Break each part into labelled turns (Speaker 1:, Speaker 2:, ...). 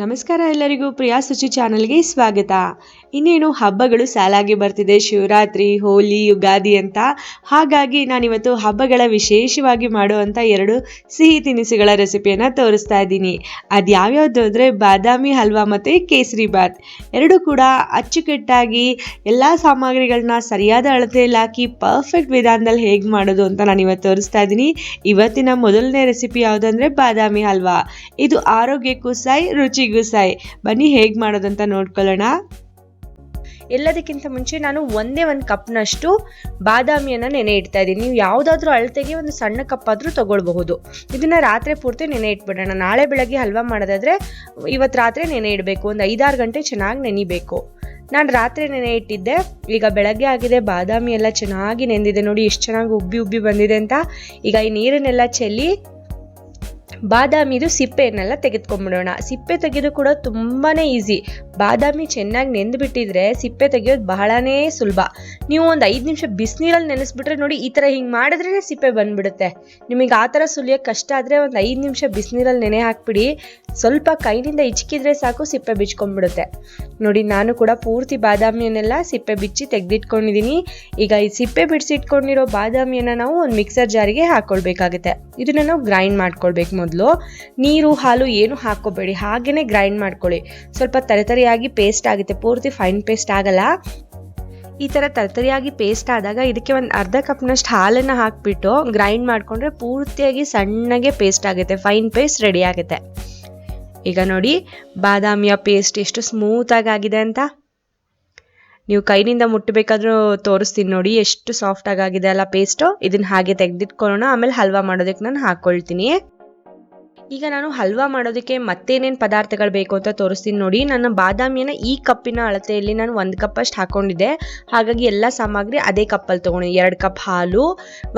Speaker 1: ನಮಸ್ಕಾರ ಎಲ್ಲರಿಗೂ ಪ್ರಿಯಾ ಸುಚಿ ಚಾನಲ್ಗೆ ಸ್ವಾಗತ. ಇನ್ನೇನು ಹಬ್ಬಗಳು ಸಾಲಾಗಿ ಬರ್ತಿದೆ, ಶಿವರಾತ್ರಿ, ಹೋಲಿ, ಯುಗಾದಿ ಅಂತ. ಹಾಗಾಗಿ ನಾನಿವತ್ತು ಹಬ್ಬಗಳ ವಿಶೇಷವಾಗಿ ಮಾಡುವಂಥ ಎರಡು ಸಿಹಿ ತಿನಿಸುಗಳ ರೆಸಿಪಿಯನ್ನು ತೋರಿಸ್ತಾ ಇದ್ದೀನಿ. ಅದು ಯಾವ್ಯಾವುದು ಅಂದರೆ ಬಾದಾಮಿ ಹಲ್ವಾ ಮತ್ತು ಕೇಸರಿ ಬಾತ್. ಎರಡು ಕೂಡ ಅಚ್ಚುಕಟ್ಟಾಗಿ ಎಲ್ಲ ಸಾಮಗ್ರಿಗಳನ್ನ ಸರಿಯಾದ ಅಳತೆಯಲ್ಲಿ ಹಾಕಿ ಪರ್ಫೆಕ್ಟ್ ವಿಧಾನದಲ್ಲಿ ಹೇಗೆ ಮಾಡೋದು ಅಂತ ನಾನು ಇವತ್ತು ತೋರಿಸ್ತಾ ಇದ್ದೀನಿ. ಇವತ್ತಿನ ಮೊದಲನೇ ರೆಸಿಪಿ ಯಾವುದಂದ್ರೆ ಬಾದಾಮಿ ಹಲ್ವಾ. ಇದು ಆರೋಗ್ಯಕ್ಕೂ ಸಾಯಿ ರುಚಿಗೂ ಸಾಯಿ ಬನ್ನಿ, ಹೇಗೆ ಮಾಡೋದಂತ ನೋಡ್ಕೊಳ್ಳೋಣ. ಎಲ್ಲದಕ್ಕಿಂತ ಮುಂಚೆ ನಾನು ಒಂದೇ ಒಂದು ಕಪ್ನಷ್ಟು ಬಾದಾಮಿಯನ್ನು ನೆನೆ ಇಡ್ತಾ ಇದ್ದೀನಿ. ನೀವು ಯಾವುದಾದ್ರೂ ಅಳತೆಗೆ ಒಂದು ಸಣ್ಣ ಕಪ್ ಆದರೂ ತೊಗೊಳ್ಬಹುದು. ಇದನ್ನು ರಾತ್ರಿ ಪೂರ್ತಿ ನೆನೆ ಇಟ್ಬಿಡೋಣ. ನಾಳೆ ಬೆಳಗ್ಗೆ ಹಲ್ವಾ ಮಾಡೋದಾದರೆ ಇವತ್ತು ರಾತ್ರಿ ನೆನೆ ಇಡಬೇಕು. ಒಂದು ಐದಾರು ಗಂಟೆ ಚೆನ್ನಾಗಿ ನೆನಿಬೇಕು. ನಾನು ರಾತ್ರಿ ನೆನೆ ಇಟ್ಟಿದ್ದೆ. ಈಗ ಬೆಳಗ್ಗೆ ಆಗಿದೆ. ಬಾದಾಮಿ ಎಲ್ಲ ಚೆನ್ನಾಗಿ ನೆಂದಿದೆ ನೋಡಿ. ಎಷ್ಟು ಚೆನ್ನಾಗಿ ಉಬ್ಬಿ ಉಬ್ಬಿ ಬಂದಿದೆ ಅಂತ. ಈಗ ಈ ನೀರನ್ನೆಲ್ಲ ಚೆಲ್ಲಿ ಬಾದಾಮಿದು ಸಿಪ್ಪೆಯನ್ನೆಲ್ಲ ತೆಗೆದುಕೊಂಡ್ಬಿಡೋಣ. ಸಿಪ್ಪೆ ತೆಗೆದು ಕೂಡ ತುಂಬಾ ಈಸಿ. ಬಾದಾಮಿ ಚೆನ್ನಾಗಿ ನೆಂದು ಬಿಟ್ಟಿದ್ರೆ ಸಿಪ್ಪೆ ತೆಗೆಯೋದು ಬಹಳನೇ ಸುಲಭ. ನೀವು ಒಂದು ಐದು ನಿಮಿಷ ಬಿಸಿನೀರಲ್ಲಿ ನೆನೆಸ್ಬಿಟ್ರೆ ನೋಡಿ ಈ ಥರ ಹಿಂಗೆ ಮಾಡಿದ್ರೇ ಸಿಪ್ಪೆ ಬಂದ್ಬಿಡುತ್ತೆ. ನಿಮಗೆ ಆ ಥರ ಸುಲಿಯೋಕ್ಕೆ ಕಷ್ಟ ಆದರೆ ಒಂದು ಐದು ನಿಮಿಷ ಬಿಸಿನೀರಲ್ಲಿ ನೆನೆ ಹಾಕ್ಬಿಡಿ. ಸ್ವಲ್ಪ ಕೈನಿಂದ ಇಚ್ಕಿದ್ರೆ ಸಾಕು ಸಿಪ್ಪೆ ಬಿಚ್ಕೊಂಡ್ಬಿಡುತ್ತೆ. ನೋಡಿ ನಾನು ಕೂಡ ಪೂರ್ತಿ ಬಾದಾಮಿಯನ್ನೆಲ್ಲ ಸಿಪ್ಪೆ ಬಿಚ್ಚಿ ತೆಗೆದಿಟ್ಕೊಂಡಿದ್ದೀನಿ ಈಗ ಈ ಸಿಪ್ಪೆ ಬಿಡಿಸಿಟ್ಕೊಂಡಿರೋ ಬಾದಾಮಿಯನ್ನು ನಾವು ಒಂದು ಮಿಕ್ಸರ್ ಜಾರಿಗೆ ಹಾಕ್ಕೊಳ್ಬೇಕಾಗುತ್ತೆ ಇದನ್ನು ನಾವು ಗ್ರೈಂಡ್ ಮಾಡ್ಕೊಳ್ಬೇಕು ಮೊದಲು. ನೀರು, ಹಾಲು ಏನು ಹಾಕ್ಕೋಬೇಡಿ ಹಾಗೇನೆ ಗ್ರೈಂಡ್ ಮಾಡ್ಕೊಳ್ಳಿ. ಸ್ವಲ್ಪ ತರತರಿಯಾಗಿ ಪೇಸ್ಟ್ ಆಗುತ್ತೆ, ಪೂರ್ತಿ ಫೈನ್ ಪೇಸ್ಟ್ ಆಗಲ್ಲ. ಈ ಥರ ತರತರಿಯಾಗಿ ಪೇಸ್ಟ್ ಆದಾಗ ಇದಕ್ಕೆ ಒಂದು ಅರ್ಧ ಕಪ್ನಷ್ಟು ಹಾಲನ್ನು ಹಾಕಿಬಿಟ್ಟು ಗ್ರೈಂಡ್ ಮಾಡಿಕೊಂಡ್ರೆ ಪೂರ್ತಿಯಾಗಿ ಸಣ್ಣಗೆ ಪೇಸ್ಟ್ ಆಗುತ್ತೆ ಫೈನ್ ಪೇಸ್ಟ್ ರೆಡಿ ಆಗುತ್ತೆ. ಈಗ ನೋಡಿ, ಬಾದಾಮಿಯ ಪೇಸ್ಟ್ ಎಷ್ಟು ಸ್ಮೂತಾಗಿ ಆಗಿದೆ ಅಂತ. ನೀವು ಕೈನಿಂದ ಮುಟ್ಟಬೇಕಾದ್ರೂ ತೋರಿಸ್ತೀನಿ ನೋಡಿ, ಎಷ್ಟು ಸಾಫ್ಟಾಗಿ ಆಗಿದೆ ಅಲ್ಲ ಪೇಸ್ಟು ಇದನ್ನು ಹಾಗೆ ತೆಗೆದಿಟ್ಕೊಳ್ಳೋಣ, ಆಮೇಲೆ ಹಲ್ವಾ ಮಾಡೋದಕ್ಕೆ ನಾನು ಹಾಕ್ಕೊಳ್ತೀನಿ. ಈಗ ನಾನು ಹಲ್ವಾ ಮಾಡೋದಕ್ಕೆ ಮತ್ತೇನೇನು ಪದಾರ್ಥಗಳು ಬೇಕು ಅಂತ ತೋರಿಸ್ತೀನಿ ನೋಡಿ. ನನ್ನ ಬಾದಾಮಿಯನ್ನು ಈ ಕಪ್ಪಿನ ಅಳತೆಯಲ್ಲಿ ನಾನು ಒಂದು ಕಪ್ಪಷ್ಟು ಹಾಕೊಂಡಿದ್ದೆ. ಹಾಗಾಗಿ ಎಲ್ಲ ಸಾಮಗ್ರಿ ಅದೇ ಕಪ್ಪಲ್ಲಿ ತೊಗೊಂಡಿದ್ದೆ ಎರಡು ಕಪ್ ಹಾಲು,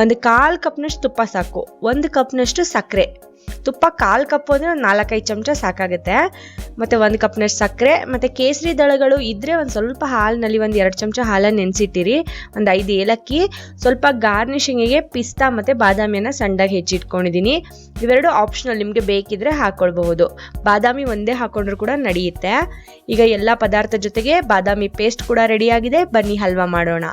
Speaker 1: ಒಂದು ಕಾಲು ಕಪ್ನಷ್ಟು ತುಪ್ಪ ಸಾಕು, ಒಂದು ಕಪ್ನಷ್ಟು ಸಕ್ಕರೆ. ತುಪ್ಪ ಕಾಲು ಕಪ್ಪು ಅಂದರೆ ಒಂದು ನಾಲ್ಕೈದು ಚಮಚ ಸಾಕಾಗುತ್ತೆ. ಮತ್ತು ಒಂದು ಕಪ್ನಷ್ಟು ಸಕ್ಕರೆ, ಮತ್ತು ಕೇಸರಿ ದಳಗಳು ಇದ್ದರೆ ಒಂದು ಸ್ವಲ್ಪ ಹಾಲಿನಲ್ಲಿ ಒಂದು ಎರಡು ಚಮಚ ಹಾಲನ್ನು ನೆನೆಸಿಟ್ಟಿರಿ. ಒಂದು ಐದು ಏಲಕ್ಕಿ, ಸ್ವಲ್ಪ ಗಾರ್ನಿಷಿಂಗಿಗೆ ಪಿಸ್ತಾ ಮತ್ತು ಬಾದಾಮಿಯನ್ನು ಸಣ್ಣಗೆ ಹೆಚ್ಚಿಟ್ಕೊಂಡಿದ್ದೀನಿ ಇವೆರಡು ಆಪ್ಷನಲ್ ನಿಮಗೆ ಬೇಕಿದ್ರೆ ಹಾಕ್ಕೊಳ್ಬಹುದು ಬಾದಾಮಿ ಒಂದೇ ಹಾಕ್ಕೊಂಡ್ರು ಕೂಡ ನಡೆಯುತ್ತೆ. ಈಗ ಎಲ್ಲ ಪದಾರ್ಥ ಜೊತೆಗೆ ಬಾದಾಮಿ ಪೇಸ್ಟ್ ಕೂಡ ರೆಡಿಯಾಗಿದೆ ಬನ್ನಿ ಹಲ್ವಾ ಮಾಡೋಣ.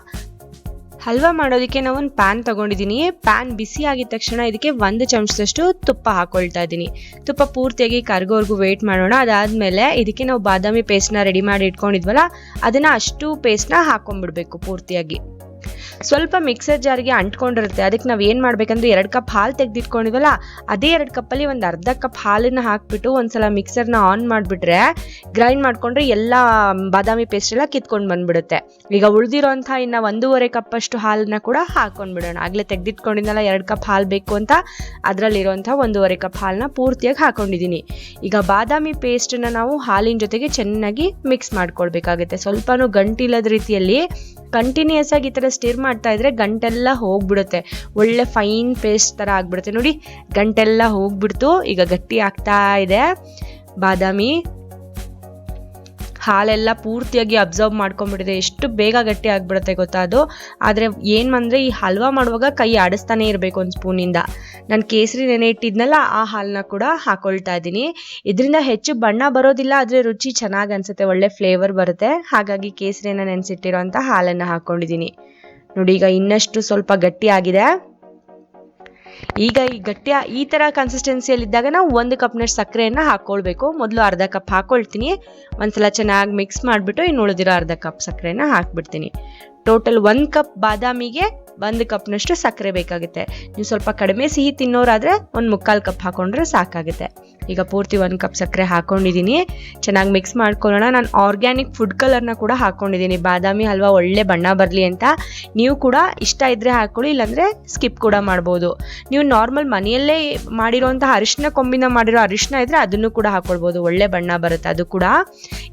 Speaker 1: ಹಲ್ವಾ ಮಾಡೋದಕ್ಕೆ ನಾವು ಒಂದು ಪ್ಯಾನ್ ತಗೊಂಡಿದ್ದೀನಿ. ಪ್ಯಾನ್ ಬಿಸಿ ಆಗಿದ ತಕ್ಷಣ ಇದಕ್ಕೆ ಒಂದು ಚಮಚದಷ್ಟು ತುಪ್ಪ ಹಾಕೊಳ್ತಾ ಇದ್ದೀನಿ. ತುಪ್ಪ ಪೂರ್ತಿಯಾಗಿ ಕರ್ಗೋವರೆಗೂ ವೇಟ್ ಮಾಡೋಣ. ಅದಾದಮೇಲೆ ಇದಕ್ಕೆ ನಾವು ಬಾದಾಮಿ ಪೇಸ್ಟ್ನ ರೆಡಿ ಮಾಡಿ ಇಟ್ಕೊಂಡಿದ್ವಲ್ಲ, ಅದನ್ನು ಅಷ್ಟು ಪೇಸ್ಟ್ನ ಹಾಕೊಂಡ್ಬಿಡ್ಬೇಕು ಪೂರ್ತಿಯಾಗಿ. ಸ್ವಲ್ಪ ಮಿಕ್ಸರ್ ಜಾರಿಗೆ ಅಂಟ್ಕೊಂಡಿರುತ್ತೆ. ಅದಕ್ಕೆ ನಾವು ಏನು ಮಾಡಬೇಕಂದ್ರೆ ಎರಡು ಕಪ್ ಹಾಲು ತೆಗೆದಿಟ್ಕೊಂಡಿದ್ವಲ್ಲ ಅದೇ ಎರಡು ಕಪ್ಪಲ್ಲಿ ಒಂದು ಅರ್ಧ ಕಪ್ ಹಾಲನ್ನು ಹಾಕಿಬಿಟ್ಟು ಒಂದ್ಸಲ ಮಿಕ್ಸರ್ನ ಆನ್ ಮಾಡಿಬಿಟ್ರೆ ಗ್ರೈಂಡ್ ಮಾಡಿಕೊಂಡ್ರೆ ಎಲ್ಲ ಬಾದಾಮಿ ಪೇಸ್ಟ್ ಎಲ್ಲ ಕಿತ್ಕೊಂಡು ಬಂದ್ಬಿಡುತ್ತೆ. ಈಗ ಉಳಿದಿರೋಂಥ ಇನ್ನು ಒಂದೂವರೆ ಕಪ್ಪಷ್ಟು ಹಾಲನ್ನ ಕೂಡ ಹಾಕೊಂಡ್ಬಿಡೋಣ ಆಗಲೇ ತೆಗೆದಿಟ್ಕೊಂಡಿದ್ನಲ್ಲ ಎರಡು ಕಪ್ ಹಾಲು ಬೇಕು ಅಂತ ಅದರಲ್ಲಿರುವಂಥ ಒಂದೂವರೆ ಕಪ್ ಹಾಲನ್ನ ಪೂರ್ತಿಯಾಗಿ ಹಾಕೊಂಡಿದ್ದೀನಿ. ಈಗ ಬಾದಾಮಿ ಪೇಸ್ಟನ್ನ ನಾವು ಹಾಲಿನ ಜೊತೆಗೆ ಚೆನ್ನಾಗಿ ಮಿಕ್ಸ್ ಮಾಡ್ಕೊಳ್ಬೇಕಾಗುತ್ತೆ. ಸ್ವಲ್ಪನೂ ಗಂಟಿಲ್ಲದ ರೀತಿಯಲ್ಲಿ ಕಂಟಿನ್ಯೂಸ್ ಆಗಿ ಈ ಥರ ಸ್ಟಿರ್ ಮಾಡ್ತಾ ಇದ್ರೆ ಗಂಟೆಲ್ಲ ಹೋಗ್ಬಿಡುತ್ತೆ. ಒಳ್ಳೆ ಫೈನ್ ಪೇಸ್ಟ್ ಥರ ಆಗ್ಬಿಡುತ್ತೆ. ನೋಡಿ, ಗಂಟೆಲ್ಲ ಹೋಗ್ಬಿಡ್ತು. ಈಗ ಗಟ್ಟಿ ಆಗ್ತಾ ಇದೆ. ಬಾದಾಮಿ. ಹಾಲೆಲ್ಲ ಪೂರ್ತಿಯಾಗಿ ಅಬ್ಸರ್ವ್ ಮಾಡ್ಕೊಂಡ್ಬಿಟ್ಟಿದೆ. ಎಷ್ಟು ಬೇಗ ಗಟ್ಟಿ ಆಗಿಬಿಡುತ್ತೆ ಗೊತ್ತಾ ಅದು? ಆದರೆ ಏನು ಅಂದರೆ, ಈ ಹಲ್ವಾ ಮಾಡುವಾಗ ಕೈ ಆಡಿಸ್ತಾನೆ ಇರಬೇಕು ಒಂದು ಸ್ಪೂನಿಂದ. ನಾನು ಕೇಸರಿ ನೆನೆ ಇಟ್ಟಿದ್ನಲ್ಲ, ಆ ಹಾಲನ್ನ ಕೂಡ ಹಾಕೊಳ್ತಾ ಇದ್ದೀನಿ. ಇದರಿಂದ ಹೆಚ್ಚು ಬಣ್ಣ ಬರೋದಿಲ್ಲ, ಆದರೆ ರುಚಿ ಚೆನ್ನಾಗಿ ಅನಿಸುತ್ತೆ. ಒಳ್ಳೆ ಫ್ಲೇವರ್ ಬರುತ್ತೆ. ಹಾಗಾಗಿ ಕೇಸರಿನ ನೆನೆಸಿಟ್ಟಿರೋಂಥ ಹಾಲನ್ನು ಹಾಕ್ಕೊಂಡಿದ್ದೀನಿ ನೋಡಿ, ಈಗ ಇನ್ನಷ್ಟು ಸ್ವಲ್ಪ ಗಟ್ಟಿ ಆಗಿದೆ. ಈಗ ಈ ಗಟ್ಟಿ, ಈ ಥರ ಕನ್ಸಿಸ್ಟೆನ್ಸಿಯಲ್ಲಿದ್ದಾಗ ನಾವು ಒಂದು ಕಪ್ನಷ್ಟು ಸಕ್ಕರೆಯನ್ನು ಹಾಕ್ಕೊಳ್ಬೇಕು ಮೊದಲು ಅರ್ಧ ಕಪ್ ಹಾಕ್ಕೊಳ್ತೀನಿ ಒಂದ್ಸಲ ಚೆನ್ನಾಗಿ ಮಿಕ್ಸ್ ಮಾಡಿಬಿಟ್ಟು ಇನ್ನು ಉಳಿದಿರೋ ಅರ್ಧ ಕಪ್ ಸಕ್ಕರೆನ ಹಾಕ್ಬಿಡ್ತೀನಿ. ಟೋಟಲ್ ಒಂದು ಕಪ್ ಬಾದಾಮಿಗೆ ಒಂದು ಕಪ್ನಷ್ಟು ಸಕ್ಕರೆ ಬೇಕಾಗುತ್ತೆ. ನೀವು ಸ್ವಲ್ಪ ಕಡಿಮೆ ಸಿಹಿ ತಿನ್ನೋರಾದರೆ ಒಂದು ಮುಕ್ಕಾಲು ಕಪ್ ಹಾಕೊಂಡ್ರೆ ಸಾಕಾಗುತ್ತೆ. ಈಗ ಪೂರ್ತಿ ಒಂದು ಕಪ್ ಸಕ್ಕರೆ ಹಾಕೊಂಡಿದ್ದೀನಿ ಚೆನ್ನಾಗಿ ಮಿಕ್ಸ್ ಮಾಡ್ಕೊಳ್ಳೋಣ. ನಾನು ಆರ್ಗ್ಯಾನಿಕ್ ಫುಡ್ ಕಲರ್ನ ಕೂಡ ಹಾಕ್ಕೊಂಡಿದ್ದೀನಿ ಬಾದಾಮಿ ಹಲ್ವಾ ಒಳ್ಳೆ ಬಣ್ಣ ಬರಲಿ ಅಂತ. ನೀವು ಕೂಡ ಇಷ್ಟ ಇದ್ದರೆ ಹಾಕ್ಕೊಳ್ಳಿ ಇಲ್ಲಾಂದರೆ ಸ್ಕಿಪ್ ಕೂಡ ಮಾಡ್ಬೋದು. ನೀವು ನಾರ್ಮಲ್ ಮನೆಯಲ್ಲೇ ಮಾಡಿರೋಂಥ ಅರಿಶಿನ ಕೊಂಬಿನ ಮಾಡಿರೋ ಅರಿಶಿನ ಇದ್ದರೆ ಅದನ್ನು ಕೂಡ ಹಾಕ್ಕೊಳ್ಬೋದು ಒಳ್ಳೆ ಬಣ್ಣ ಬರುತ್ತೆ ಅದು ಕೂಡ.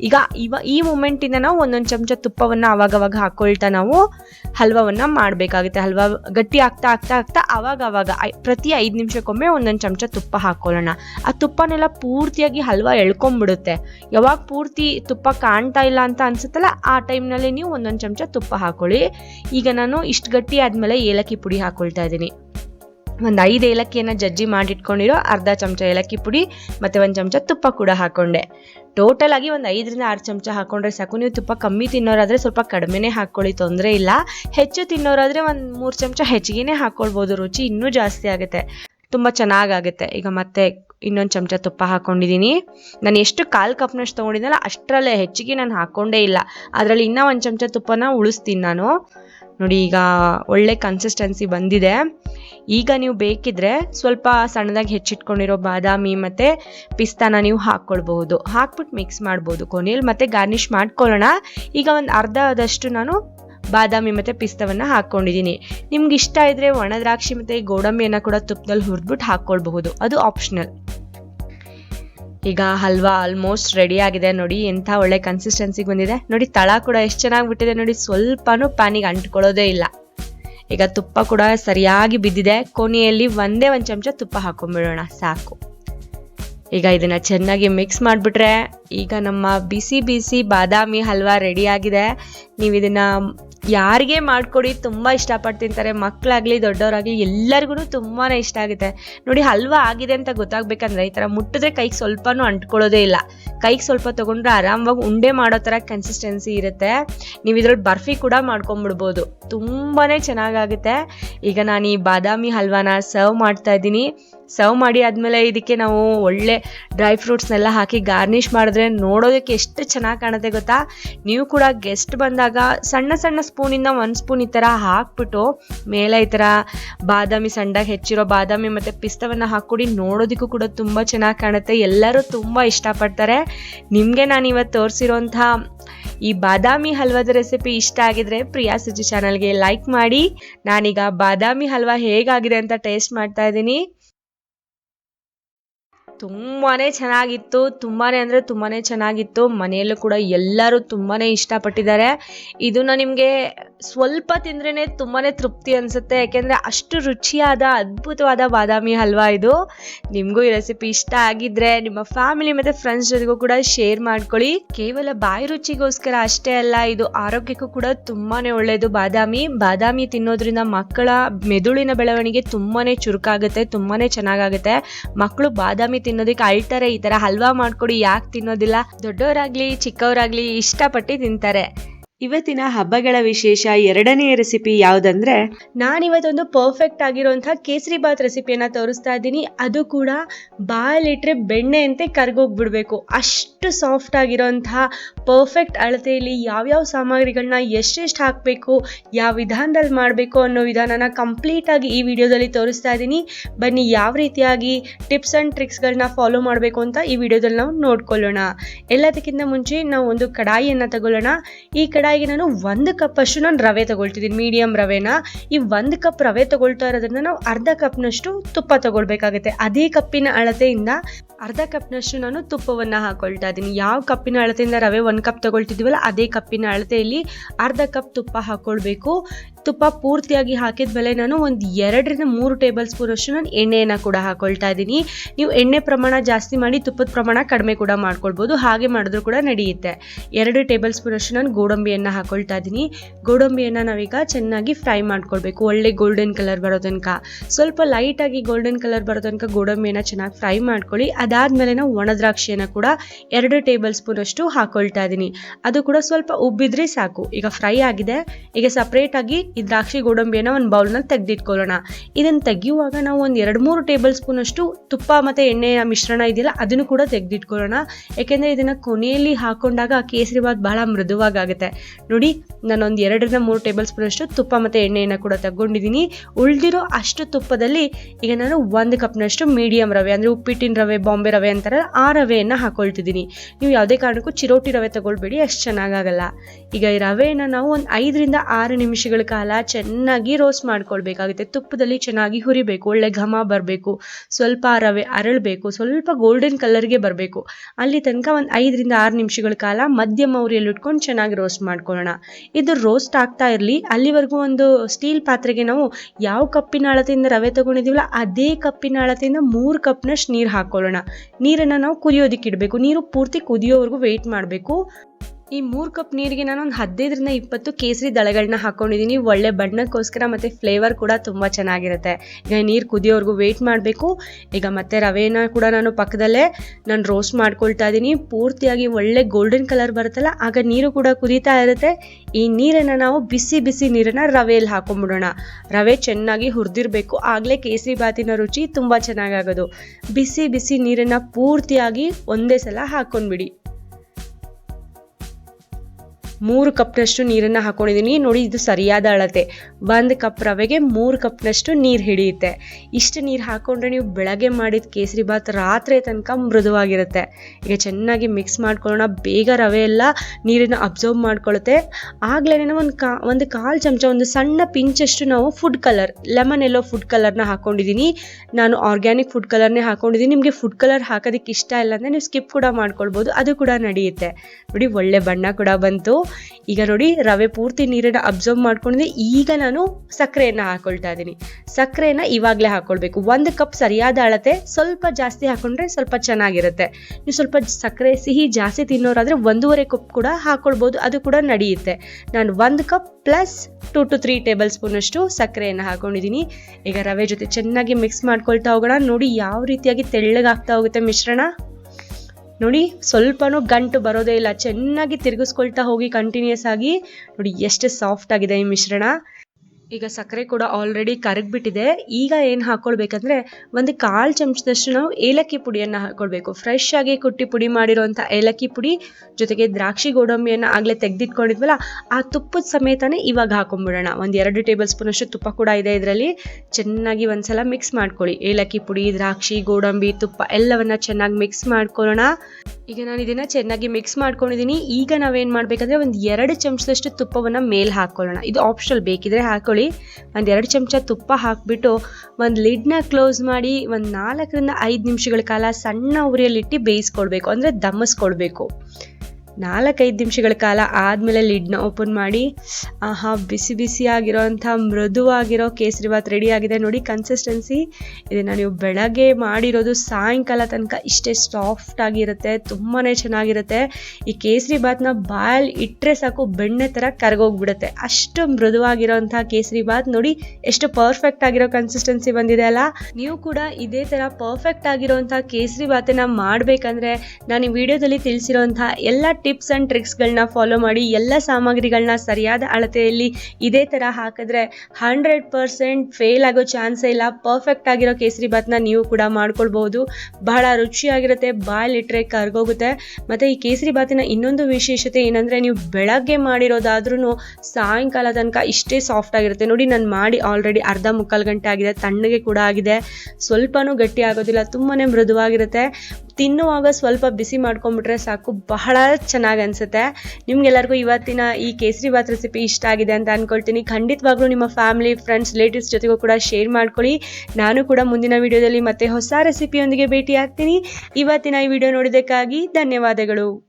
Speaker 1: ಈಗ ಇವ, ಈ ಮೂಮೆಂಟಿಂದ ನಾವು ಒಂದೊಂದು ಚಮಚ ತುಪ್ಪವನ್ನು ಅವಾಗವಾಗ ಹಾಕ್ಕೊಳ್ತಾ ನಾವು ಹಲ್ವವನ್ನು ಮಾಡಬೇಕಾಗುತ್ತೆ. ಹಲ್ವಾ ಗಟ್ಟಿ ಆಗ್ತಾ ಆಗ್ತಾ ಆಗ್ತಾ ಅವಾಗ ಪ್ರತಿ ಐದು ನಿಮಿಷಕ್ಕೊಮ್ಮೆ ಒಂದೊಂದು ಚಮಚ ತುಪ್ಪ ಹಾಕ್ಕೊಳ್ಳೋಣ ಆ ತುಪ್ಪನೆಲ್ಲ ಪೂರ್ತಿಯಾಗಿ ಹಲ್ವಾ ಎಳ್ಕೊಂಬಿಡುತ್ತೆ. ಯಾವಾಗ ಪೂರ್ತಿ ತುಪ್ಪ ಕಾಣ್ತಾ ಇಲ್ಲ ಅಂತ ಅನ್ಸುತ್ತಲ್ಲ, ಆ ಟೈಮ್ನಲ್ಲಿ ನೀವು ಒಂದೊಂದು ಚಮಚ ತುಪ್ಪ ಹಾಕೊಳ್ಳಿ. ಈಗ ನಾನು ಇಷ್ಟು ಗಟ್ಟಿ ಆದಮೇಲೆ ಏಲಕ್ಕಿ ಪುಡಿ ಹಾಕೊಳ್ತಾ ಇದ್ದೀನಿ. ಒಂದು ಐದು ಏಲಕ್ಕಿಯನ್ನು ಜಜ್ಜಿ ಮಾಡಿಟ್ಕೊಂಡಿರೋ ಅರ್ಧ ಚಮಚ ಏಲಕ್ಕಿ ಪುಡಿ, ಮತ್ತು ಒಂದು ಚಮಚ ತುಪ್ಪ ಕೂಡ ಹಾಕ್ಕೊಂಡೆ ಟೋಟಲ್ ಆಗಿ ಒಂದು ಐದರಿಂದ ಆರು ಚಮಚ ಹಾಕ್ಕೊಂಡ್ರೆ ಸಾಕು. ನೀವು ತುಪ್ಪ ಕಮ್ಮಿ ತಿನ್ನೋರಾದರೆ ಸ್ವಲ್ಪ ಕಡಿಮೆನೇ ಹಾಕ್ಕೊಳ್ಳಿ ತೊಂದರೆ ಇಲ್ಲ. ಹೆಚ್ಚು ತಿನ್ನೋರಾದರೆ ಒಂದು ಮೂರು ಚಮಚ ಹೆಚ್ಚಿಗೆನೇ ಹಾಕ್ಕೊಳ್ಬೋದು ರುಚಿ ಇನ್ನೂ ಜಾಸ್ತಿ ಆಗುತ್ತೆ. ತುಂಬ ಚೆನ್ನಾಗಾಗುತ್ತೆ. ಈಗ ಮತ್ತೆ ಇನ್ನೊಂದು ಚಮಚ ತುಪ್ಪ ಹಾಕ್ಕೊಂಡಿದ್ದೀನಿ ನಾನು ಎಷ್ಟು ಕಾಲು ಕಪ್ನಷ್ಟು ತೊಗೊಂಡಿದ್ದಲ್ಲ ಅಷ್ಟರಲ್ಲೇ ಹೆಚ್ಚಿಗೆ ನಾನು ಹಾಕ್ಕೊಂಡೇ ಇಲ್ಲ. ಅದರಲ್ಲಿ ಇನ್ನೂ ಒಂದು ಚಮಚ ತುಪ್ಪನ ಉಳಿಸ್ತೀನಿ ನಾನು. ನೋಡಿ, ಈಗ ಒಳ್ಳೆ ಕನ್ಸಿಸ್ಟೆನ್ಸಿ ಬಂದಿದೆ. ಈಗ ನೀವು ಬೇಕಿದ್ರೆ ಸ್ವಲ್ಪ ಸಣ್ಣದಾಗಿ ಹೆಚ್ಚಿಟ್ಕೊಂಡಿರೋ ಬಾದಾಮಿ ಮತ್ತು ಪಿಸ್ತಾನ ನೀವು ಹಾಕ್ಕೊಳ್ಬಹುದು ಹಾಕ್ಬಿಟ್ಟು ಮಿಕ್ಸ್ ಮಾಡ್ಬೋದು ಕೊನೆಯಲ್ಲಿ ಮತ್ತೆ ಗಾರ್ನಿಷ್ ಮಾಡ್ಕೊಳ್ಳೋಣ. ಈಗ ಒಂದು ಅರ್ಧ ಆದಷ್ಟು ನಾನು ಬಾದಾಮಿ ಮತ್ತು ಪಿಸ್ತವನ್ನು ಹಾಕ್ಕೊಂಡಿದ್ದೀನಿ ನಿಮ್ಗೆ ಇಷ್ಟ ಇದ್ದರೆ ಒಣ ದ್ರಾಕ್ಷಿ ಮತ್ತು ಗೋಡಂಬಿಯನ್ನು ಕೂಡ ತುಪ್ಪದಲ್ಲಿ ಹುರಿದ್ಬಿಟ್ಟು ಹಾಕ್ಕೊಳ್ಬಹುದು ಅದು ಆಪ್ಷನಲ್ ಈಗ ಹಲ್ವಾ ಆಲ್ಮೋಸ್ಟ್ ರೆಡಿ ಆಗಿದೆ ನೋಡಿ, ಎಂಥ ಒಳ್ಳೆ ಕನ್ಸಿಸ್ಟೆನ್ಸಿಗೆ ಬಂದಿದೆ. ನೋಡಿ, ತಳ ಕೂಡ ಎಷ್ಟು ಚೆನ್ನಾಗಿ ಬಿಟ್ಟಿದೆ ನೋಡಿ, ಸ್ವಲ್ಪನೂ ಪ್ಯಾನಿಗೆ ಅಂಟ್ಕೊಳ್ಳೋದೇ ಇಲ್ಲ. ಈಗ ತುಪ್ಪ ಕೂಡ ಸರಿಯಾಗಿ ಬಿದ್ದಿದೆ. ಕೊನೆಯಲ್ಲಿ ಒಂದೇ ಒಂದು ಚಮಚ ತುಪ್ಪ ಹಾಕೊಂಡ್ಬಿಡೋಣ ಸಾಕು. ಈಗ ಇದನ್ನು ಚೆನ್ನಾಗಿ ಮಿಕ್ಸ್ ಮಾಡಿಬಿಟ್ರೆ, ಈಗ ನಮ್ಮ ಬಿಸಿ ಬಿಸಿ ಬಾದಾಮಿ ಹಲ್ವಾ ರೆಡಿ ಆಗಿದೆ. ನೀವು ಇದನ್ನ ಯಾರಿಗೆ ಮಾಡಿಕೊಡಿ ತುಂಬ ಇಷ್ಟಪಟ್ಟು ತಿಂತಾರೆ ಮಕ್ಕಳಾಗಲಿ ದೊಡ್ಡವರಾಗಲಿ ಎಲ್ಲರಿಗೂ ತುಂಬಾ ಇಷ್ಟ ಆಗುತ್ತೆ. ನೋಡಿ, ಹಲ್ವಾ ಆಗಿದೆ ಅಂತ ಗೊತ್ತಾಗಬೇಕಂದ್ರೆ ಈ ಥರ ಮುಟ್ಟಿದ್ರೆ ಕೈಗೆ ಸ್ವಲ್ಪನೂ ಅಂಟ್ಕೊಳ್ಳೋದೇ ಇಲ್ಲ. ಕೈಗೆ ಸ್ವಲ್ಪ ತೊಗೊಂಡ್ರೆ ಆರಾಮವಾಗಿ ಉಂಡೆ ಮಾಡೋ ಥರ ಕನ್ಸಿಸ್ಟೆನ್ಸಿ ಇರುತ್ತೆ. ನೀವು ಇದ್ರಲ್ಲಿ ಬರ್ಫಿ ಕೂಡ ಮಾಡ್ಕೊಂಬಿಡ್ಬೋದು. ತುಂಬಾ ಚೆನ್ನಾಗಾಗುತ್ತೆ. ಈಗ ನಾನು ಈ ಬಾದಾಮಿ ಹಲ್ವಾನ ಸರ್ವ್ ಮಾಡ್ತಾ ಇದ್ದೀನಿ. ಸರ್ವ್ ಮಾಡಿ ಆದಮೇಲೆ ಇದಕ್ಕೆ ನಾವು ಒಳ್ಳೆ ಡ್ರೈ ಫ್ರೂಟ್ಸ್ನೆಲ್ಲ ಹಾಕಿ ಗಾರ್ನಿಷ್ ಮಾಡಿದ್ರೆ ನೋಡೋದಕ್ಕೆ ಎಷ್ಟು ಚೆನ್ನಾಗಿ ಕಾಣುತ್ತೆ ಗೊತ್ತಾ? ನೀವು ಕೂಡ ಗೆಸ್ಟ್ ಬಂದಾಗ ಸಣ್ಣ ಸಣ್ಣ ಸ್ಪೂನಿಂದ ಒಂದು ಸ್ಪೂನ್ ಈ ಥರ ಹಾಕ್ಬಿಟ್ಟು ಮೇಲೆ ಈ ಥರ ಬಾದಾಮಿ ಸಣ್ಣದಾಗಿ ಹೆಚ್ಚಿರೋ ಬಾದಾಮಿ ಮತ್ತು ಪಿಸ್ತವನ್ನು ಹಾಕ್ಕೊಡಿ. ನೋಡೋದಕ್ಕೂ ಕೂಡ ತುಂಬ ಚೆನ್ನಾಗಿ ಕಾಣುತ್ತೆ. ಎಲ್ಲರೂ ತುಂಬ ಇಷ್ಟಪಡ್ತಾರೆ. ನಿಮಗೆ ನಾನು ಇವತ್ತು ತೋರಿಸಿರೋಂಥ ಈ ಬಾದಾಮಿ ಹಲ್ವಾದ ರೆಸಿಪಿ ಇಷ್ಟ ಆಗಿದ್ರೆ ಪ್ರಿಯಾ ಸುಜಿ ಚಾನಲ್ಗೆ ಲೈಕ್ ಮಾಡಿ. ನಾನೀಗ ಬಾದಾಮಿ ಹಲ್ವಾ ಹೇಗಾಗಿದೆ ಅಂತ ಟೇಸ್ಟ್ ಮಾಡ್ತಾ ಇದ್ದೀನಿ. ತುಂಬಾ ಚೆನ್ನಾಗಿತ್ತು. ತುಂಬಾ ಅಂದರೆ ತುಂಬಾ ಚೆನ್ನಾಗಿತ್ತು. ಮನೆಯಲ್ಲೂ ಕೂಡ ಎಲ್ಲರೂ ತುಂಬಾ ಇಷ್ಟಪಟ್ಟಿದ್ದಾರೆ. ಇದನ್ನು ನಿಮಗೆ ಸ್ವಲ್ಪ ತಿಂದ್ರೇ ತುಂಬಾ ತೃಪ್ತಿ ಅನಿಸುತ್ತೆ. ಯಾಕೆಂದರೆ ಅಷ್ಟು ರುಚಿಯಾದ, ಅದ್ಭುತವಾದ ಬಾದಾಮಿ ಹಲ್ವಾ ಇದು. ನಿಮಗೂ ಈ ರೆಸಿಪಿ ಇಷ್ಟ ಆಗಿದ್ರೆ ನಿಮ್ಮ ಫ್ಯಾಮಿಲಿ ಮತ್ತು ಫ್ರೆಂಡ್ಸ್ ಜೊತೆಗೂ ಕೂಡ ಶೇರ್ ಮಾಡ್ಕೊಳ್ಳಿ. ಕೇವಲ ಬಾಯಿ ರುಚಿಗೋಸ್ಕರ ಅಷ್ಟೇ ಅಲ್ಲ, ಇದು ಆರೋಗ್ಯಕ್ಕೂ ಕೂಡ ತುಂಬಾ ಒಳ್ಳೆಯದು ಬಾದಾಮಿ ಬಾದಾಮಿ ತಿನ್ನೋದ್ರಿಂದ ಮಕ್ಕಳ ಮೆದುಳಿನ ಬೆಳವಣಿಗೆ ತುಂಬಾ ಚುರುಕಾಗುತ್ತೆ ತುಂಬಾ ಚೆನ್ನಾಗಾಗುತ್ತೆ. ಮಕ್ಕಳು ಬಾದಾಮಿ ತಿನ್ನೋದಕ್ಕೆ ಅಳ್ತಾರೆ, ಈ ತರ ಹಲ್ವಾ ಮಾಡ್ಕೊಡಿ, ಯಾಕೆ ತಿನ್ನೋದಿಲ್ಲ? ದೊಡ್ಡವರಾಗ್ಲಿ, ಚಿಕ್ಕವರಾಗ್ಲಿ ಇಷ್ಟಪಟ್ಟು ತಿಂತಾರೆ. ಇವತ್ತಿನ ಹಬ್ಬಗಳ ವಿಶೇಷ ಎರಡನೇ ರೆಸಿಪಿ ಯಾವುದಂದ್ರೆ, ನಾನಿವತ್ತೊಂದು ಪರ್ಫೆಕ್ಟ್ ಆಗಿರುವಂತಹ ಕೇಸರಿ ಬಾತ್ ರೆಸಿಪಿಯನ್ನ ತೋರಿಸ್ತಾ ಇದ್ದೀನಿ. ಅದು ಕೂಡ ಬಾಯಲ್ಲಿಟ್ರೆ ಬೆಣ್ಣೆಯಂತೆ ಕರ್ಗೋಗ್ಬಿಡ್ಬೇಕು. ಅಷ್ಟು ಸಾಫ್ಟ್ ಆಗಿರೋಂತಹ ಪರ್ಫೆಕ್ಟ್ ಅಳತೆಯಲ್ಲಿ ಯಾವ್ಯಾವ ಸಾಮಗ್ರಿಗಳನ್ನ ಎಷ್ಟೆಷ್ಟು ಹಾಕಬೇಕು, ಯಾವ ವಿಧಾನದಲ್ಲಿ ಮಾಡಬೇಕು ಅನ್ನೋ ವಿಧಾನನ ಕಂಪ್ಲೀಟ್ ಆಗಿ ಈ ವಿಡಿಯೋದಲ್ಲಿ ತೋರಿಸ್ತಾ ಇದ್ದೀನಿ. ಬನ್ನಿ ಯಾವ ರೀತಿಯಾಗಿ ಟಿಪ್ಸ್ ಆ್ಯಂಡ್ ಟ್ರಿಕ್ಸ್ಗಳನ್ನ ಫಾಲೋ ಮಾಡಬೇಕು ಅಂತ ಈ ವಿಡಿಯೋದಲ್ಲಿ ನಾವು ನೋಡ್ಕೊಳ್ಳೋಣ. ಎಲ್ಲದಕ್ಕಿಂತ ಮುಂಚೆ ನಾವು ಒಂದು ಕಡಾಯಿಯನ್ನು ತಗೊಳ್ಳೋಣ. ಈ ಕಡಾಯಿಗೆ ನಾನು ಒಂದು ಕಪ್ ಅಷ್ಟು ನಾನು ರವೆ ತಗೊಳ್ತಿದ್ದೀನಿ ಮೀಡಿಯಂ ರವೆನ. ಈ ಒಂದು ಕಪ್ ರವೆ ತಗೊಳ್ತಾ ಇರೋದ್ರಿಂದ ನಾವು ಅರ್ಧ ಕಪ್ನಷ್ಟು ತುಪ್ಪ ತಗೊಳ್ಬೇಕಾಗುತ್ತೆ. ಅದೇ ಕಪ್ಪಿನ ಅಳತೆಯಿಂದ ಅರ್ಧ ಕಪ್ನಷ್ಟು ನಾನು ತುಪ್ಪವನ್ನು ಹಾಕೊಳ್ತಾ ಇದ್ದೀನಿ. ಯಾವ ಕಪ್ಪಿನ ಅಳತೆಯಿಂದ ರವೆ ಒಂದು ಕಪ್ ತಗೊಳ್ತಿದ್ದೀವಲ್ಲ, ಅದೇ ಕಪ್ಪಿನ ಅಳತೆಯಲ್ಲಿ ಅರ್ಧ ಕಪ್ ತುಪ್ಪ ಹಾಕ್ಕೊಳ್ಬೇಕು ತುಪ್ಪ ಪೂರ್ತಿಯಾಗಿ ಹಾಕಿದ ಮೇಲೆ ನಾನು ಒಂದು ಎರಡರಿಂದ ಮೂರು ಟೇಬಲ್ ಸ್ಪೂನ್ ಅಷ್ಟು ನಾನು ಎಣ್ಣೆಯನ್ನು ಕೂಡ ಹಾಕೊಳ್ತಾ ಇದ್ದೀನಿ. ನೀವು ಎಣ್ಣೆ ಪ್ರಮಾಣ ಜಾಸ್ತಿ ಮಾಡಿ ತುಪ್ಪದ ಪ್ರಮಾಣ ಕಡಿಮೆ ಕೂಡ ಮಾಡ್ಕೊಳ್ಬೋದು. ಹಾಗೆ ಮಾಡಿದ್ರು ಕೂಡ ನಡೆಯುತ್ತೆ. ಎರಡು ಟೇಬಲ್ ಸ್ಪೂನ್ ಅಷ್ಟು ನಾನು ಗೋಡಂಬಿಯನ್ನು ಹಾಕೊಳ್ತಾ ಇದ್ದೀನಿ. ಗೋಡಂಬಿಯನ್ನು ನಾವೀಗ ಚೆನ್ನಾಗಿ ಫ್ರೈ ಮಾಡ್ಕೊಳ್ಬೇಕು. ಒಳ್ಳೆ ಗೋಲ್ಡನ್ ಕಲರ್ ಬರೋ ತನಕ. ಸ್ವಲ್ಪ ಲೈಟಾಗಿ ಗೋಲ್ಡನ್ ಕಲರ್ ಬರೋ ತನಕ ಗೋಡಂಬಿಯನ್ನು ಚೆನ್ನಾಗಿ ಫ್ರೈ ಮಾಡ್ಕೊಳ್ಳಿ. ಅದಾದಮೇಲೆ ನಾವು ಒಣದ್ರಾಕ್ಷಿಯನ್ನು ಕೂಡ ಎರಡು ಟೇಬಲ್ ಸ್ಪೂನ್ ಅಷ್ಟು ಹಾಕೊಳ್ತಾ ಇದ್ದೀನಿ. ಅದು ಕೂಡ ಸ್ವಲ್ಪ ಉಬ್ಬಿದ್ರೆ ಸಾಕು. ಈಗ ಫ್ರೈ ಆಗಿದೆ. ಈಗ ಸಪ್ರೇಟಾಗಿ ಈ ದ್ರಾಕ್ಷಿ ಗೋಡಂಬಿಯನ್ನು ಒಂದು ಬೌಲ್ನಲ್ಲಿ ತೆಗೆದಿಟ್ಕೊಳ್ಳೋಣ. ಇದನ್ನು ತೆಗೆಯುವಾಗ ನಾವು ಒಂದು ಎರಡು ಮೂರು ಟೇಬಲ್ ಸ್ಪೂನ್ ಅಷ್ಟು ತುಪ್ಪ ಮತ್ತು ಎಣ್ಣೆಯ ಮಿಶ್ರಣ ಇದೆಯಲ್ಲ, ಅದನ್ನು ಕೂಡ ತೆಗೆದಿಟ್ಕೊಳ್ಳೋಣ. ಯಾಕೆಂದರೆ ಇದನ್ನು ಕೊನೆಯಲ್ಲಿ ಹಾಕೊಂಡಾಗ ಕೇಸರಿ ಬಾತ್ ಬಹಳ ಮೃದುವಾಗುತ್ತೆ ನೋಡಿ, ನಾನೊಂದು ಎರಡರಿಂದ ಮೂರು ಟೇಬಲ್ ಸ್ಪೂನ್ ಅಷ್ಟು ತುಪ್ಪ ಮತ್ತು ಎಣ್ಣೆಯನ್ನು ಕೂಡ ತಗೊಂಡಿದ್ದೀನಿ. ಉಳಿದಿರೋ ಅಷ್ಟು ತುಪ್ಪದಲ್ಲಿ ಈಗ ನಾನು ಒಂದು ಕಪ್ನಷ್ಟು ಮೀಡಿಯಂ ರವೆ, ಅಂದರೆ ಉಪ್ಪಿಟ್ಟಿನ ರವೆ, ಬಾಂಬೆ ರವೆ ಅಂತಾರೆ ಆ ರವೆಯನ್ನು ಹಾಕೊಳ್ತಿದ್ದೀನಿ. ನೀವು ಯಾವುದೇ ಕಾರಣಕ್ಕೂ ಚಿರೋಟಿ ರವೆ ತಗೊಳ್ಬೇಡಿ, ಅಷ್ಟು ಚೆನ್ನಾಗಾಗಲ್ಲ. ಈಗ ಈ ರವೆಯನ್ನು ನಾವು ಒಂದು ಐದರಿಂದ ಆರು ನಿಮಿಷಗಳ ಕಾಲ ಚೆನ್ನಾಗಿ ರೋಸ್ಟ್ ಮಾಡ್ಕೊಳ್ಬೇಕಾಗುತ್ತೆ. ತುಪ್ಪದಲ್ಲಿ ಚೆನ್ನಾಗಿ ಹುರಿಬೇಕು, ಒಳ್ಳೆ ಘಮ ಬರಬೇಕು, ಸ್ವಲ್ಪ ರವೆ ಅರಳಬೇಕು, ಸ್ವಲ್ಪ ಗೋಲ್ಡನ್ ಕಲರ್ಗೆ ಬರಬೇಕು. ಅಲ್ಲಿ ತನಕ ಒಂದು ಐದರಿಂದ ಆರು ನಿಮಿಷಗಳ ಕಾಲ ಮಧ್ಯಮ ಉರಿಯಲ್ಲಿ ಇಟ್ಕೊಂಡು ಚೆನ್ನಾಗಿ ರೋಸ್ಟ್ ಮಾಡ್ಕೊಳ್ಳೋಣ. ಇದು ರೋಸ್ಟ್ ಆಗ್ತಾ ಇರಲಿ. ಅಲ್ಲಿವರೆಗೂ ಒಂದು ಸ್ಟೀಲ್ ಪಾತ್ರೆಗೆ ನಾವು ಯಾವ ಕಪ್ಪಿನ ಅಳತೆಯಿಂದ ರವೆ ತಗೊಂಡಿದ್ದೀವಲ್ಲ, ಅದೇ ಕಪ್ಪಿನ ಅಳತೆಯಿಂದ ಮೂರು ಕಪ್ನಷ್ಟು ನೀರು ಹಾಕೊಳ್ಳೋಣ ನೀರನ್ನು ನಾವು ಕುದಿಯೋದಕ್ಕೆ ಇಡಬೇಕು. ನೀರು ಪೂರ್ತಿ ಕುದಿಯೋವರೆಗೂ ವೆಯ್ಟ್ ಮಾಡಬೇಕು. ಈ ಮೂರು ಕಪ್ ನೀರಿಗೆ ನಾನು ಒಂದು ಹದಿನೈದರಿಂದ ಇಪ್ಪತ್ತು ಕೇಸರಿ ದಳಗಳನ್ನ ಹಾಕೊಂಡಿದ್ದೀನಿ ಒಳ್ಳೆ ಬಣ್ಣಕ್ಕೋಸ್ಕರ ಮತ್ತು ಫ್ಲೇವರ್ ಕೂಡ ತುಂಬ ಚೆನ್ನಾಗಿರುತ್ತೆ. ಈಗ ನೀರು ಕುದಿಯೋವರೆಗೂ ವೆಯ್ಟ್ ಮಾಡಬೇಕು. ಈಗ ಮತ್ತೆ ರವೆನ ಕೂಡ ನಾನು ಪಕ್ಕದಲ್ಲೇ ನಾನು ರೋಸ್ಟ್ ಮಾಡ್ಕೊಳ್ತಾ ಇದ್ದೀನಿ ಪೂರ್ತಿಯಾಗಿ ಒಳ್ಳೆ ಗೋಲ್ಡನ್ ಕಲರ್ ಬರುತ್ತಲ್ಲ, ಆಗ ನೀರು ಕೂಡ ಕುದೀತಾ ಇರುತ್ತೆ. ಈ ನೀರನ್ನು ನಾವು ಬಿಸಿ ಬಿಸಿ ನೀರನ್ನು ರವೆಯಲ್ಲಿ ಹಾಕೊಂಡ್ಬಿಡೋಣ ರವೆ ಚೆನ್ನಾಗಿ ಹುರಿದಿರಬೇಕು. ಆಗಲೇ ಕೇಸರಿ ಬಾತಿನ ರುಚಿ ತುಂಬ ಚೆನ್ನಾಗಾಗೋದು. ಬಿಸಿ ಬಿಸಿ ನೀರನ್ನು ಪೂರ್ತಿಯಾಗಿ ಒಂದೇ ಸಲ ಹಾಕ್ಕೊಂಡ್ಬಿಡಿ ಮೂರು ಕಪ್ನಷ್ಟು ನೀರನ್ನು ಹಾಕೊಂಡಿದ್ದೀನಿ ನೋಡಿ, ಇದು ಸರಿಯಾದ ಅಳತೆ. ಒಂದು ಕಪ್ ರವೆಗೆ ಮೂರು ಕಪ್ನಷ್ಟು ನೀರು ಹಿಡಿಯುತ್ತೆ. ಇಷ್ಟು ನೀರು ಹಾಕ್ಕೊಂಡ್ರೆ ನೀವು ಬೆಳಗ್ಗೆ ಮಾಡಿದ ಕೇಸರಿ ಭಾತ್ ರಾತ್ರಿ ತನಕ ಮೃದುವಾಗಿರುತ್ತೆ. ಈಗ ಚೆನ್ನಾಗಿ ಮಿಕ್ಸ್ ಮಾಡ್ಕೊಳ್ಳೋಣ. ಬೇಗ ರವೆ ಎಲ್ಲ ನೀರನ್ನು ಅಬ್ಸರ್ವ್ ಮಾಡ್ಕೊಳ್ಳುತ್ತೆ ಆಗ್ಲೇ ಒಂದು ಕಾ, ಒಂದು ಕಾಲು ಚಮಚ, ಒಂದು ಸಣ್ಣ ಪಿಂಚಷ್ಟು ನಾವು food colour lemon yellow food ಕಲರ್ನ ಹಾಕ್ಕೊಂಡಿದ್ದೀನಿ ನಾನು ಆರ್ಗ್ಯಾನಿಕ್ ಫುಡ್ ಕಲರ್ನೇ ಹಾಕ್ಕೊಂಡಿದ್ದೀನಿ ನಿಮಗೆ ಫುಡ್ ಕಲರ್ ಹಾಕೋದಕ್ಕೆ ಇಷ್ಟ ಇಲ್ಲ ಅಂದರೆ ನೀವು ಸ್ಕಿಪ್ ಕೂಡ ಮಾಡ್ಕೊಳ್ಬೋದು. ಅದು ಕೂಡ ನಡೆಯುತ್ತೆ. ನೋಡಿ, ಒಳ್ಳೆ ಬಣ್ಣ ಕೂಡ ಬಂತು. ಈಗ ನೋಡಿ ರವೆ ಪೂರ್ತಿ ನೀರನ್ನು ಅಬ್ಸರ್ವ್ ಮಾಡ್ಕೊಂಡಿದ್ದೆ. ಈಗ ನಾನು ಸಕ್ಕರೆಯನ್ನು ಹಾಕೊಳ್ತಾ ಇದ್ದೀನಿ. ಸಕ್ಕರೆಯನ್ನು ಇವಾಗಲೇ ಹಾಕೊಳ್ಬೇಕು. ಒಂದು ಕಪ್ ಸರಿಯಾದ ಅಳತೆ ಸ್ವಲ್ಪ ಜಾಸ್ತಿ ಹಾಕೊಂಡ್ರೆ ಸ್ವಲ್ಪ ಚೆನ್ನಾಗಿರುತ್ತೆ. ನೀವು ಸ್ವಲ್ಪ ಸಕ್ಕರೆ ಸಿಹಿ ಜಾಸ್ತಿ ತಿನ್ನೋರಾದರೆ ಒಂದೂವರೆ ಕಪ್ ಕೂಡ ಹಾಕ್ಕೊಳ್ಬೋದು ಅದು ಕೂಡ ನಡೆಯುತ್ತೆ. ನಾನು ಒಂದು cup plus two to three table ಸ್ಪೂನಷ್ಟು ಸಕ್ಕರೆಯನ್ನು ಹಾಕೊಂಡಿದ್ದೀನಿ. ಈಗ ರವೆ ಜೊತೆ ಚೆನ್ನಾಗಿ ಮಿಕ್ಸ್ ಮಾಡ್ಕೊಳ್ತಾ ಹೋಗೋಣ. ನೋಡಿ ಯಾವ ರೀತಿಯಾಗಿ ತೆಳ್ಳಗಾಗ್ತಾ ಹೋಗುತ್ತೆ ಮಿಶ್ರಣ. ನೋಡಿ, ಸ್ವಲ್ಪನೂ ಗಂಟು ಬರೋದೇ ಇಲ್ಲ. ಚೆನ್ನಾಗಿ ತಿರುಗಿಸ್ಕೊಳ್ತಾ ಹೋಗಿ ಕಂಟಿನ್ಯೂಸ್ ಆಗಿ. ನೋಡಿ, ಎಷ್ಟು ಸಾಫ್ಟ್ ಆಗಿದೆ ಈ ಮಿಶ್ರಣ. ಈಗ ಸಕ್ಕರೆ ಕೂಡ ಆಲ್ರೆಡಿ ಕರಗ್ಬಿಟ್ಟಿದೆ. ಈಗ ಏನು ಹಾಕ್ಕೊಳ್ಬೇಕಂದ್ರೆ ಒಂದು ಕಾಲು ಚಮಚದಷ್ಟು ನಾವು ಏಲಕ್ಕಿ ಪುಡಿಯನ್ನು ಹಾಕ್ಕೊಳ್ಬೇಕು ಫ್ರೆಶ್ ಆಗಿ ಕುಟ್ಟಿ ಪುಡಿ ಮಾಡಿರುವಂಥ ಏಲಕ್ಕಿ ಪುಡಿ ಜೊತೆಗೆ ದ್ರಾಕ್ಷಿ ಗೋಡಂಬಿಯನ್ನು ಆಗಲೇ ತೆಗೆದಿಟ್ಕೊಂಡಿದ್ವಲ್ಲ, ಆ ತುಪ್ಪದ ಸಮೇತನೇ ಇವಾಗ ಹಾಕೊಂಡ್ಬಿಡೋಣ ಒಂದು ಎರಡು ಟೇಬಲ್ ಸ್ಪೂನಷ್ಟು ತುಪ್ಪ ಕೂಡ ಇದೆ ಇದರಲ್ಲಿ. ಚೆನ್ನಾಗಿ ಒಂದ್ಸಲ ಮಿಕ್ಸ್ ಮಾಡ್ಕೊಳ್ಳಿ. ಏಲಕ್ಕಿ ಪುಡಿ, ದ್ರಾಕ್ಷಿ, ಗೋಡಂಬಿ, ತುಪ್ಪ ಎಲ್ಲವನ್ನ ಚೆನ್ನಾಗಿ ಮಿಕ್ಸ್ ಮಾಡ್ಕೊಳ್ಳೋಣ. ಈಗ ನಾನು ಇದನ್ನು ಚೆನ್ನಾಗಿ ಮಿಕ್ಸ್ ಮಾಡ್ಕೊಂಡಿದ್ದೀನಿ ಈಗ ನಾವೇನು ಮಾಡಬೇಕಂದ್ರೆ ಒಂದು ಎರಡು ಚಮಚದಷ್ಟು ತುಪ್ಪವನ್ನು ಮೇಲೆ ಹಾಕ್ಕೊಳ್ಳೋಣ ಇದು ಆಪ್ಷನಲ್ ಬೇಕಿದ್ರೆ ಹಾಕ್ಕೊಳ್ಳಿ ಒಂದು ಎರಡು ಚಮಚ ತುಪ್ಪ ಹಾಕಿಬಿಟ್ಟು ಒಂದು ಲಿಡ್ನ ಕ್ಲೋಸ್ ಮಾಡಿ ಒಂದು ನಾಲ್ಕರಿಂದ ಐದು ನಿಮಿಷಗಳ ಕಾಲ ಸಣ್ಣ ಉರಿಯಲ್ಲಿಟ್ಟು ಬೇಯಿಸ್ಕೊಳ್ಬೇಕು. ಅಂದರೆ ದಮ್ಮಿಸ್ಕೊಳ್ಬೇಕು. ನಾಲ್ಕೈದು ನಿಮಿಷಗಳ ಕಾಲ ಆದಮೇಲೆ ಲಿಡ್ನ ಓಪನ್ ಮಾಡಿ, ಆಹಾ, ಬಿಸಿ ಬಿಸಿಯಾಗಿರೋಂಥ ಮೃದುವಾಗಿರೋ ಕೇಸರಿ ಭಾತ್ ರೆಡಿ ಆಗಿದೆ ನೋಡಿ ಕನ್ಸಿಸ್ಟೆನ್ಸಿ ಇದನ್ನು ನೀವು ಬೆಳಗ್ಗೆ ಮಾಡಿರೋದು ಸಾಯಂಕಾಲ ತನಕ ಇಷ್ಟೇ ಸಾಫ್ಟ್ ಆಗಿರುತ್ತೆ ತುಂಬಾ ಚೆನ್ನಾಗಿರುತ್ತೆ. ಈ ಕೇಸರಿ ಭಾತ್ನ ಬಾಯಲ್ಲಿ ಇಟ್ಟರೆ ಸಾಕು, ಬೆಣ್ಣೆ ಥರ ಕರಗೋಗ್ಬಿಡುತ್ತೆ. ಅಷ್ಟು ಮೃದುವಾಗಿರೋಂಥ ಕೇಸರಿ ಭಾತ್ ನೋಡಿ, ಎಷ್ಟು ಪರ್ಫೆಕ್ಟ್ ಆಗಿರೋ ಕನ್ಸಿಸ್ಟೆನ್ಸಿ ಬಂದಿದೆ ಅಲ್ಲ. ನೀವು ಕೂಡ ಇದೇ ಥರ ಪರ್ಫೆಕ್ಟ್ ಆಗಿರೋಂಥ ಕೇಸರಿ ಭಾತನ್ನು ಮಾಡಬೇಕಂದ್ರೆ ನಾನು ಈ ವಿಡಿಯೋದಲ್ಲಿ ತಿಳಿಸಿರೋಂಥ ಎಲ್ಲ ಟಿಪ್ಸ್ ಆ್ಯಂಡ್ ಟ್ರಿಕ್ಸ್ಗಳನ್ನ ಫಾಲೋ ಮಾಡಿ ಎಲ್ಲ ಸಾಮಗ್ರಿಗಳನ್ನ ಸರಿಯಾದ ಅಳತೆಯಲ್ಲಿ ಇದೇ ಥರ ಹಾಕಿದ್ರೆ ಹಂಡ್ರೆಡ್ ಪರ್ಸೆಂಟ್ ಫೇಲ್ ಆಗೋ ಚಾನ್ಸೇ ಇಲ್ಲ. ಪರ್ಫೆಕ್ಟ್ ಆಗಿರೋ ಕೇಸರಿ ಭಾತ್ನ ನೀವು ಕೂಡ ಮಾಡ್ಕೊಳ್ಬೋದು ಬಹಳ ರುಚಿಯಾಗಿರುತ್ತೆ ಬಾಯಲ್ಲಿಟ್ಟರೆ ಕರ್ಗೋಗುತ್ತೆ. ಮತ್ತು ಈ ಕೇಸರಿ ಭಾತಿನ ಇನ್ನೊಂದು ವಿಶೇಷತೆ ಏನಂದರೆ ನೀವು ಬೆಳಗ್ಗೆ ಮಾಡಿರೋದಾದ್ರೂ ಸಾಯಂಕಾಲ ತನಕ ಇಷ್ಟೇ ಸಾಫ್ಟ್ ಆಗಿರುತ್ತೆ. ನೋಡಿ, ನಾನು ಮಾಡಿ ಆಲ್ರೆಡಿ ಅರ್ಧ ಮುಕ್ಕಾಲು ಗಂಟೆ ಆಗಿದೆ, ತಣ್ಣಗೆ ಕೂಡ ಆಗಿದೆ. ಸ್ವಲ್ಪನೂ ಗಟ್ಟಿ ಆಗೋದಿಲ್ಲ ತುಂಬಾ ಮೃದುವಾಗಿರುತ್ತೆ. ತಿನ್ನುವಾಗ ಸ್ವಲ್ಪ ಬಿಸಿ ಮಾಡ್ಕೊಂಬಿಟ್ರೆ ಸಾಕು. ಬಹಳ ಚೆನ್ನಾಗಿ ಅನಿಸುತ್ತೆ. ನಿಮ್ಗೆಲ್ಲರಿಗೂ ಇವತ್ತಿನ ಈ ಕೇಸರಿ ಬಾತ್ ರೆಸಿಪಿ ಇಷ್ಟ ಆಗಿದೆ ಅಂತ ಅಂದ್ಕೊಳ್ತೀನಿ ಖಂಡಿತವಾಗ್ಲೂ ನಿಮ್ಮ ಫ್ಯಾಮಿಲಿ ಫ್ರೆಂಡ್ಸ್ ರಿಲೇಟಿವ್ಸ್ ಜೊತೆಗೂ ಕೂಡ ಶೇರ್ ಮಾಡ್ಕೊಳ್ಳಿ. ನಾನು ಕೂಡ ಮುಂದಿನ ವಿಡಿಯೋದಲ್ಲಿ ಮತ್ತೆ ಹೊಸ ರೆಸಿಪಿಯೊಂದಿಗೆ ಭೇಟಿ ಆಗ್ತೀನಿ ಇವತ್ತಿನ ಈ ವಿಡಿಯೋ ನೋಡಿದ್ದಕ್ಕಾಗಿ ಧನ್ಯವಾದಗಳು.